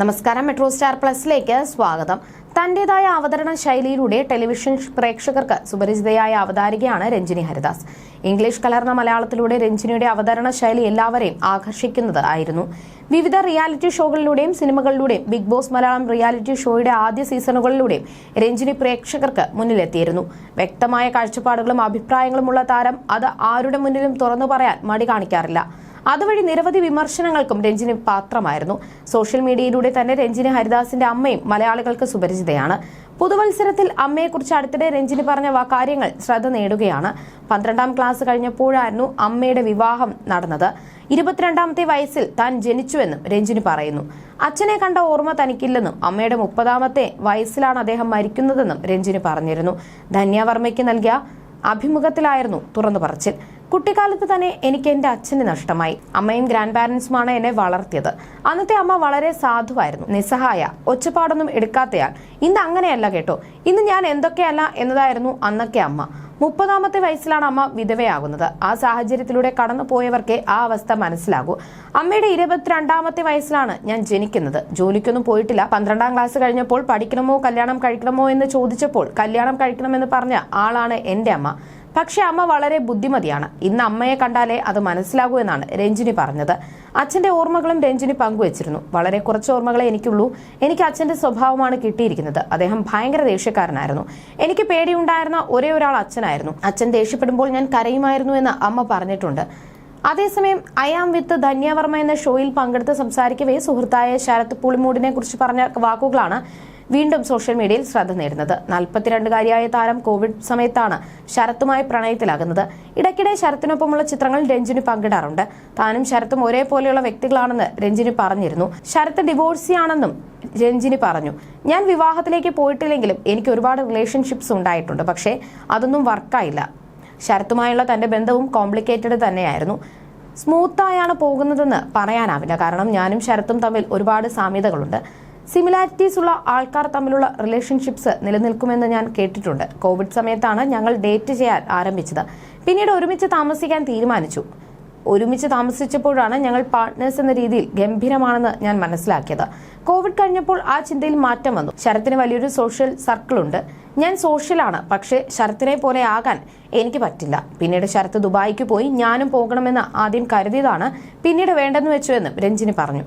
നമസ്കാരം metro star പ്ലസിലേക്ക് സ്വാഗതം. തന്റേതായ അവതരണ ശൈലിയിലൂടെ ടെലിവിഷൻ പ്രേക്ഷകർക്ക് സുപരിചിതയായ അവതാരികയാണ് രഞ്ജിനി ഹരിദാസ്. ഇംഗ്ലീഷ് കലർന്ന മലയാളത്തിലൂടെ രഞ്ജിനിയുടെ അവതരണ ശൈലി എല്ലാവരെയും ആകർഷിക്കുന്നത് ആയിരുന്നു. വിവിധ റിയാലിറ്റി ഷോകളിലൂടെയും സിനിമകളിലൂടെയും ബിഗ് ബോസ് മലയാളം റിയാലിറ്റി ഷോയുടെ ആദ്യ സീസണുകളിലൂടെയും രഞ്ജിനി പ്രേക്ഷകർക്ക് മുന്നിലെത്തിയിരുന്നു. വ്യക്തമായ കാഴ്ചപ്പാടുകളും അഭിപ്രായങ്ങളുമുള്ള താരം അത് ആരുടെ മുന്നിലും തുറന്നു പറയാൻ മടി കാണിക്കാറില്ല. അതുവഴി നിരവധി വിമർശനങ്ങൾക്കും രഞ്ജിന് പാത്രമായിരുന്നു. സോഷ്യൽ മീഡിയയിലൂടെ തന്നെ രഞ്ജിന് ഹരിദാസിന്റെ അമ്മയും മലയാളികൾക്ക് സുപരിചിതയാണ്. പുതുവത്സരത്തിൽ അമ്മയെക്കുറിച്ച് അടുത്തിടെ രഞ്ജിനി പറഞ്ഞ കാര്യങ്ങൾ ശ്രദ്ധ നേടുകയാണ്. പന്ത്രണ്ടാം ക്ലാസ് കഴിഞ്ഞപ്പോഴായിരുന്നു അമ്മയുടെ വിവാഹം നടന്നത്. ഇരുപത്തിരണ്ടാമത്തെ വയസ്സിൽ താൻ ജനിച്ചുവെന്നും രഞ്ജിനി പറയുന്നു. അച്ഛനെ കണ്ട ഓർമ്മ തനിക്കില്ലെന്നും അമ്മയുടെ മുപ്പതാമത്തെ വയസ്സിലാണ് അദ്ദേഹം മരിക്കുന്നതെന്നും രഞ്ജിനി പറഞ്ഞിരുന്നു. ധന്യവർമ്മയ്ക്ക് നൽകിയ അഭിമുഖത്തിലായിരുന്നു തുറന്നു പറച്ചിൽ കുട്ടിക്കാലത്ത് തന്നെ എനിക്ക് എന്റെ അച്ഛനെ നഷ്ടമായി. അമ്മയും ഗ്രാൻഡ് പാരന്റ്സുമാണ് എന്നെ വളർത്തിയത്. അന്നത്തെ അമ്മ വളരെ സാധുവായിരുന്നു. നിസ്സഹായ ഒച്ചപ്പാടൊന്നും എടുക്കാത്തയാൾ. ഇന്ന് അങ്ങനെയല്ല കേട്ടോ. ഇന്ന് ഞാൻ എന്തൊക്കെയല്ല എന്നതായിരുന്നു അന്നൊക്കെ അമ്മ. മുപ്പതാമത്തെ വയസ്സിലാണ് അമ്മ വിധവയാകുന്നത്. ആ സാഹചര്യത്തിലൂടെ കടന്നു ആ അവസ്ഥ മനസ്സിലാകൂ. അമ്മയുടെ ഇരുപത്തിരണ്ടാമത്തെ വയസ്സിലാണ് ഞാൻ ജനിക്കുന്നത്. ജോലിക്കൊന്നും പോയിട്ടില്ല. പന്ത്രണ്ടാം ക്ലാസ് കഴിഞ്ഞപ്പോൾ പഠിക്കണമോ കല്യാണം കഴിക്കണമോ എന്ന് ചോദിച്ചപ്പോൾ കല്യാണം കഴിക്കണമെന്ന് പറഞ്ഞ ആളാണ് എന്റെ അമ്മ. പക്ഷെ അമ്മ വളരെ ബുദ്ധിമതിയാണ്. ഇന്ന് അമ്മയെ കണ്ടാലേ അത് മനസ്സിലാകൂ എന്നാണ് രഞ്ജിനി പറഞ്ഞത്. അച്ഛന്റെ ഓർമ്മകളും രഞ്ജിനി പങ്കുവച്ചിരുന്നു. വളരെ കുറച്ച് ഓർമ്മകളെ എനിക്കുള്ളൂ. എനിക്ക് അച്ഛന്റെ സ്വഭാവമാണ് കിട്ടിയിരിക്കുന്നത്. അദ്ദേഹം ഭയങ്കര ദേഷ്യക്കാരനായിരുന്നു. എനിക്ക് പേടിയുണ്ടായിരുന്ന ഒരേ ഒരാൾ അച്ഛനായിരുന്നു. അച്ഛൻ ദേഷ്യപ്പെടുമ്പോൾ ഞാൻ കരയുമായിരുന്നു എന്ന് അമ്മ പറഞ്ഞിട്ടുണ്ട്. അതേസമയം ആം വിത്ത് ധന്യവർമ്മ എന്ന ഷോയിൽ പങ്കെടുത്ത് സംസാരിക്കവേ സുഹൃത്തായ ശരത് പുളിമൂടിനെ കുറിച്ച് പറഞ്ഞ വാക്കുകളാണ് വീണ്ടും സോഷ്യൽ മീഡിയയിൽ ശ്രദ്ധ നേടുന്നത്. നാൽപ്പത്തിരണ്ടുകാരിയായ താരം കോവിഡ് സമയത്താണ് ശരത്തുമായി പ്രണയത്തിലാകുന്നത്. ഇടയ്ക്കിടെ ശരത്തിനൊപ്പമുള്ള ചിത്രങ്ങൾ രഞ്ജിനി പങ്കിടാറുണ്ട്. താനും ശരത്തും ഒരേപോലെയുള്ള വ്യക്തികളാണെന്ന് രഞ്ജിനി പറഞ്ഞിരുന്നു. ശരത്ത് ഡിവോഴ്സിയാണെന്നും രഞ്ജിനി പറഞ്ഞു. ഞാൻ വിവാഹത്തിലേക്ക് പോയിട്ടില്ലെങ്കിലും എനിക്ക് ഒരുപാട് റിലേഷൻഷിപ്സ് ഉണ്ടായിട്ടുണ്ട്. പക്ഷേ അതൊന്നും വർക്കായില്ല. ശരത്തുമായുള്ള തന്റെ ബന്ധവും കോംപ്ലിക്കേറ്റഡ് തന്നെയായിരുന്നു. സ്മൂത്തായാണ് പോകുന്നതെന്ന് പറയാനാവില്ല. കാരണം ഞാനും ശരത്തും തമ്മിൽ ഒരുപാട് സാമ്യതകളുണ്ട്. സിമിലാരിറ്റീസ് ഉള്ള ആൾക്കാർ തമ്മിലുള്ള റിലേഷൻഷിപ്സ് നിലനിൽക്കുമെന്ന് ഞാൻ കേട്ടിട്ടുണ്ട്. കോവിഡ് സമയത്താണ് ഞങ്ങൾ ഡേറ്റ് ചെയ്യാൻ ആരംഭിച്ചത്. പിന്നീട് ഒരുമിച്ച് താമസിക്കാൻ തീരുമാനിച്ചു. ഒരുമിച്ച് താമസിച്ചപ്പോഴാണ് ഞങ്ങൾ പാർട്ട്നേഴ്സ് എന്ന രീതിയിൽ ഗംഭീരമാണെന്ന് ഞാൻ മനസ്സിലാക്കിയത്. കോവിഡ് കഴിഞ്ഞപ്പോൾ ആ ചിന്തയിൽ മാറ്റം വന്നു. ശരത്തിന് വലിയൊരു സോഷ്യൽ സർക്കിൾ ഉണ്ട്. ഞാൻ സോഷ്യലാണ് പക്ഷേ ശരത്തിനെ പോലെ ആകാൻ എനിക്ക് പറ്റില്ല. പിന്നീട് ശരത്ത് ദുബായിക്ക് പോയി ഞാനും പോകണമെന്ന് ആദ്യം കരുതിയതാണ്. പിന്നീട് വേണ്ടെന്ന് വെച്ചു എന്നും രഞ്ജിനി പറഞ്ഞു.